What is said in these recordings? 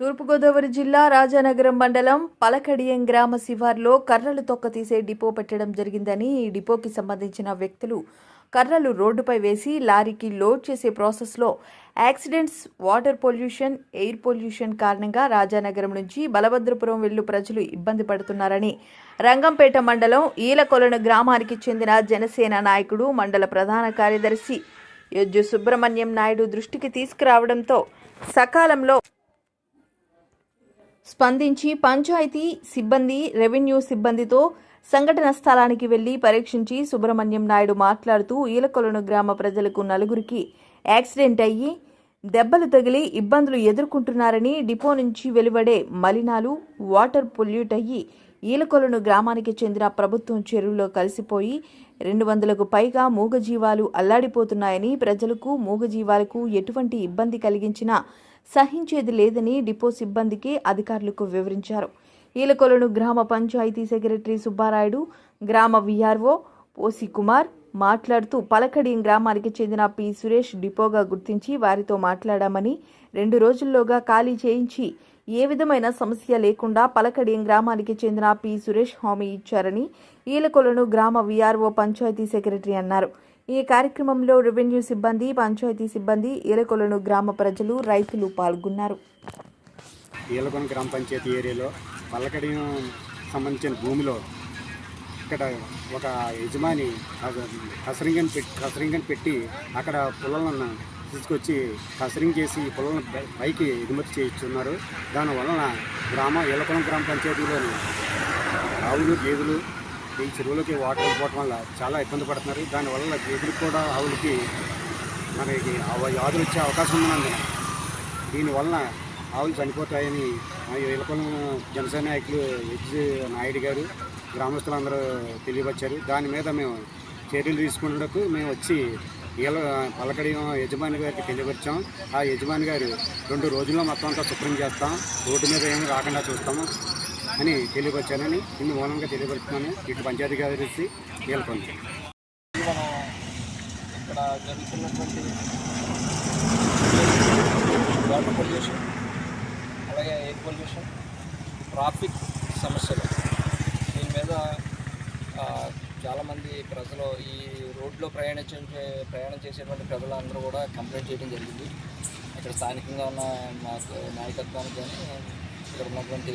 తూర్పుగోదావరి జిల్లా రాజానగరం మండలం పలకడియం గ్రామ శివార్లో కర్రలు తొక్కతీసే డిపో పెట్టడం జరిగిందని ఈ డిపోకి సంబంధించిన వ్యక్తులు కర్రలు రోడ్డుపై వేసి లారీకి లోడ్ చేసే ప్రాసెస్లో accidents water pollution air pollution కారణంగా రాజానగరం నుంచి బలభద్రపురం వెళ్ళు ప్రజలు ఇబ్బంది పడుతున్నారని రంగంపేట మండలం ఈలకొలను గ్రామానికి చెందిన జనసేన నాయకుడు మండల ప్రధాన కార్యదర్శి యజ్జు సుబ్రహ్మణ్యం నాయుడు దృష్టికి తీసుకురావడంతో సకాలంలో స్పందించి పంచాయతీ సిబ్బంది రెవెన్యూ సిబ్బందితో సంఘటన స్థలానికి వెళ్ళి పరీక్షించి సుబ్రహ్మణ్యం నాయుడు మాట్లాడుతూ ఈలకొలను గ్రామ ప్రజలకు నలుగురికి యాక్సిడెంట్ అయ్యి దెబ్బలు తగిలి ఇబ్బందులు ఎదుర్కొంటున్నారని డిపో నుంచి వెలువడే మలినాలు వాటర్ పొల్యూట్ అయ్యి ఈలకొలను గ్రామానికి చెందిన ప్రభుత్వం చెరువులో కలిసిపోయి రెండు వందలకు పైగా మూగజీవాలు అల్లాడిపోతున్నాయని ప్రజలకు మూగజీవాలకు ఎటువంటి ఇబ్బంది కలిగించినా సహించేది లేదని డిపో సిబ్బందికి అధికారులకు వివరించారు. ఈలకొలను గ్రామ పంచాయతీ సెక్రటరీ సుబ్బారాయుడు గ్రామ విఆర్ఓ ఓసి కుమార్ మాట్లాడుతూ పలకడియం గ్రామానికి చెందిన పి సురేష్ డిపోగా గుర్తించి వారితో మాట్లాడామని రెండు రోజుల్లోగా ఖాళీ చేయించి ఏ విధమైన సమస్య లేకుండా పలకడియం గ్రామానికి చెందిన పి. సురేష్ హామీ ఇచ్చారని ఈలకొలను గ్రామ విఆర్ఓ పంచాయతీ సెక్రటరీ అన్నారు. ఈ కార్యక్రమంలో రెవెన్యూ సిబ్బంది పంచాయతీ సిబ్బంది ఈలకొలను గ్రామ ప్రజలు రైతులు పాల్గొన్నారు. ఈలకొన గ్రామ పంచాయతీ ఏరియాలో పలకడియం సంబంధించిన భూమిలో ఇక్కడ ఒక యజమాని కసరింగని పెట్టి కసరింగని పెట్టి అక్కడ పుల్లలను తీసుకొచ్చి కసరింగ్ చేసి పొలం పైకి ఎగుమతి చేయిస్తున్నారు. దానివలన గ్రామ ఈలకొన గ్రామ పంచాయతీలోని ఆవులు గేదెలు ఈ చెరువులకి వాటర్ వెళ్ళిపోవటం వల్ల చాలా ఇబ్బంది పడుతున్నారు. దానివల్ల గేదెలకు కూడా ఆవులకి మనకి వ్యాధులు వచ్చే అవకాశం ఉన్నందున దీనివలన ఆవులు చనిపోతాయని మా ఇలకొలం జనసేన నాయకులు హెచ్. నాయుడు గారు గ్రామస్తులందరూ తెలియపరిచారు. దాని మీద మేము చర్యలు తీసుకున్నకు మేము వచ్చి ఈల పలకడి యజమాని గారికి తెలియపరిచాం. ఆ యజమాని గారు రెండు రోజుల్లో మొత్తం అంతా శుభ్రం చేస్తాం. రోడ్డు మీద ఏమి రాకుండా చూస్తాము అని తెలియపరిచానని ఇన్ని మూలంగా తెలియపరుస్తున్నాను. ఇటు పంచాయతీ గారి ఈలకొంది మనం ఇక్కడ జరుగుతున్నటువంటి వాటర్ పొల్యూషన్ అలాగే ఎయిర్ పొల్యూషన్ ట్రాఫిక్ సమస్యలు. చాలామంది ప్రజలు ఈ రోడ్లో ప్రయాణించే ప్రయాణం చేసేటువంటి ప్రజలందరూ కూడా కంప్లైంట్ చేయడం జరిగింది. ఇక్కడ స్థానికంగా ఉన్న మా నాయకత్వానికి కానీ ఇక్కడ ఉన్నటువంటి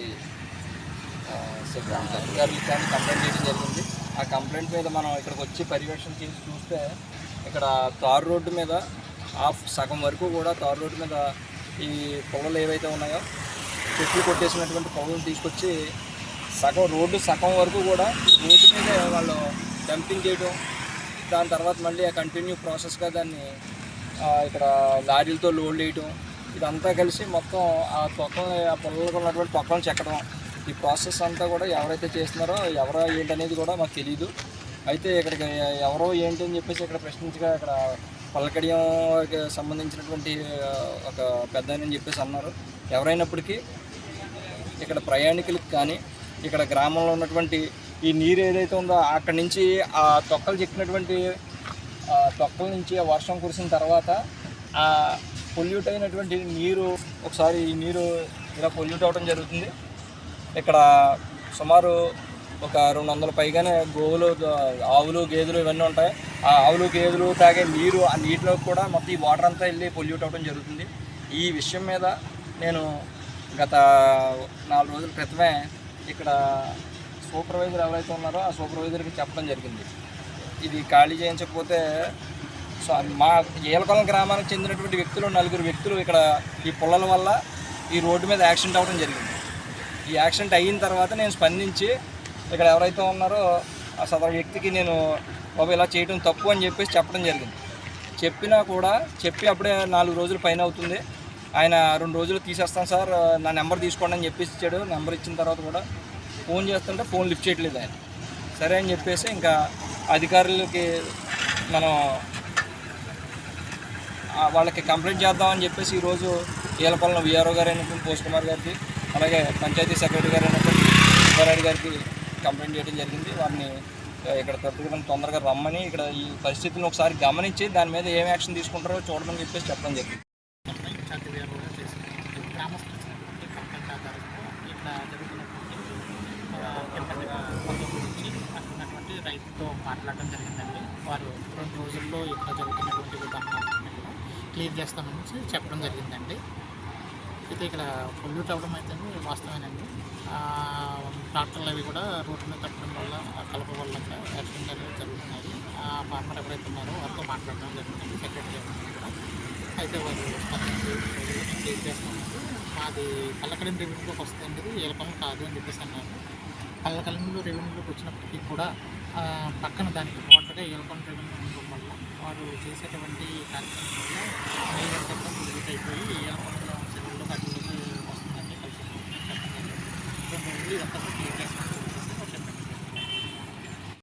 అధికారులకు కానీ కంప్లైంట్ చేయడం జరిగింది. ఆ కంప్లైంట్ మీద మనం ఇక్కడికి వచ్చి పర్యవేక్షణ చేసి చూస్తే ఇక్కడ తారు రోడ్డు మీద హాఫ్ సగం వరకు కూడా తారు రోడ్డు మీద ఈ పొలలు ఏవైతే ఉన్నాయో చెట్లు కొట్టేసినటువంటి పొలను తీసుకొచ్చి సగం రోడ్డు సగం వరకు కూడా రోడ్డు మీద వాళ్ళు డంపింగ్ చేయడం దాని తర్వాత మళ్ళీ ఆ కంటిన్యూ ప్రాసెస్గా దాన్ని ఇక్కడ లారీలతో లోడ్ వేయడం ఇదంతా కలిసి మొత్తం ఆ తొక్కల్ని ఆ పొలంలో ఉన్నటువంటి తొక్కలను చెక్కడం ఈ ప్రాసెస్ అంతా కూడా ఎవరైతే చేస్తున్నారో ఎవరో ఏంటనేది కూడా మాకు తెలియదు అయితే ఇక్కడికి ఎవరో ఏంటి అని చెప్పేసి ఇక్కడ ప్రశ్నించగా ఇక్కడ పలకడియంకి సంబంధించినటువంటి ఒక పెద్ద అని చెప్పేసి అన్నారు. ఎవరైనప్పటికీ ఇక్కడ ప్రయాణికులకు కానీ ఇక్కడ గ్రామంలో ఉన్నటువంటి ఈ నీరు ఏదైతే ఉందో అక్కడి నుంచి ఆ తొక్కలు చెక్కినటువంటి ఆ తొక్కల నుంచి ఆ వర్షం కురిసిన తర్వాత ఆ పొల్యూట్ అయినటువంటి నీరు ఒకసారి ఈ నీరు ఇలా పొల్యూట్ అవ్వడం జరుగుతుంది. ఇక్కడ సుమారు ఒక రెండు వందల పైగానే గోవులు ఆవులు గేదెలు ఇవన్నీ ఉంటాయి. ఆ ఆవులు గేదెలు తాగే నీరు ఆ నీటిలో కూడా మొత్తం ఈ వాటర్ అంతా వెళ్ళి పొల్యూట్ అవ్వడం జరుగుతుంది. ఈ విషయం మీద నేను గత నాలుగు రోజుల క్రితమే ఇక్కడ సూపర్వైజర్ ఎవరైతే ఉన్నారో ఆ సూపర్వైజర్కి చెప్పడం జరిగింది. ఇది ఖాళీ చేయించకపోతే సో మా ఏలకొలం గ్రామానికి చెందినటువంటి వ్యక్తులు నలుగురు వ్యక్తులు ఇక్కడ ఈ పుల్లల వల్ల ఈ రోడ్డు మీద యాక్సిడెంట్ అవ్వడం జరిగింది. ఈ యాక్సిడెంట్ అయిన తర్వాత నేను స్పందించి ఇక్కడ ఎవరైతే ఉన్నారో ఆ సదరు వ్యక్తికి నేను బాబు ఇలా చేయడం తప్పు అని చెప్పేసి చెప్పడం జరిగింది. చెప్పినా కూడా చెప్పి అప్పుడే నాలుగు రోజులు పైన అవుతుంది. ఆయన రెండు రోజులు తీసేస్తాం సార్ నా నెంబర్ తీసుకోండి అని చెప్పేసి ఇచ్చాడు. నెంబర్ ఇచ్చిన తర్వాత కూడా ఫోన్ చేస్తుంటే ఫోన్ లిఫ్ట్ చేయట్లేదు ఆయన. సరే అని చెప్పేసి ఇంకా అధికారులకి మనం వాళ్ళకి కంప్లైంట్ చేద్దామని చెప్పేసి ఈరోజు ఈలపల్లిన విఆర్ఓ గారు అయినటువంటి పోస్ట్ కుమార్ గారికి అలాగే పంచాయతీ సెక్రటరీ గారు అయినటువంటి సుబ్బారెడ్డి గారికి కంప్లైంట్ చేయడం జరిగింది. వారిని ఇక్కడ తట్టుకుని తొందరగా రమ్మని ఇక్కడ ఈ పరిస్థితిని ఒకసారి గమనించి దాని మీద ఏం యాక్షన్ తీసుకుంటారో చూడమని చెప్పేసి చెప్పడం జరిగింది కంప్లైంట్ చార్జ్ వేరుగా చేసి గ్రామస్తులు ఇచ్చినటువంటి కంప్లైంట్ రైతుతో మాట్లాడడం జరిగిందండి. వారు రెండు రోజుల్లో ఇక్కడ జరుగుతున్నటువంటి విధానాన్ని క్లియర్ చేస్తామని చెప్పడం జరిగిందండి. అయితే ఇక్కడ పొల్యూట్ అవ్వడం అయితే వాస్తవేనండి. ట్రాక్టర్లు అవి కూడా రోడ్డు మీద తప్పడం వల్ల కలప వల్ల యాక్సిడెంట్ అనేవి జరుగుతున్నాయి. ఆ ఫార్మర్ ఎవరైతే ఉన్నారో వారితో మాట్లాడడం జరిగిందండి సెక్రటరీ కూడా. అయితే వారు క్లియర్ చేస్తామంటే మాది పల్లకడం రెవెన్యూలోకి వస్తుందండి. ఇది కాదు అని చెప్పేసి అన్నారు. పల్లకలంలో రెవెన్యూలోకి వచ్చినప్పటికీ కూడా పక్కన దానికి మోటర్గా ఏలకొండ రెవెన్యూ ఉండడం వల్ల వారు చేసేటువంటి కార్యక్రమం వల్ల నీరు అంతా పొల్యూట్ అయిపోయి ఏలకొండ చెరువుల్లో వాటిలోకి వస్తుందని కలిసి చెప్పడం జరిగింది.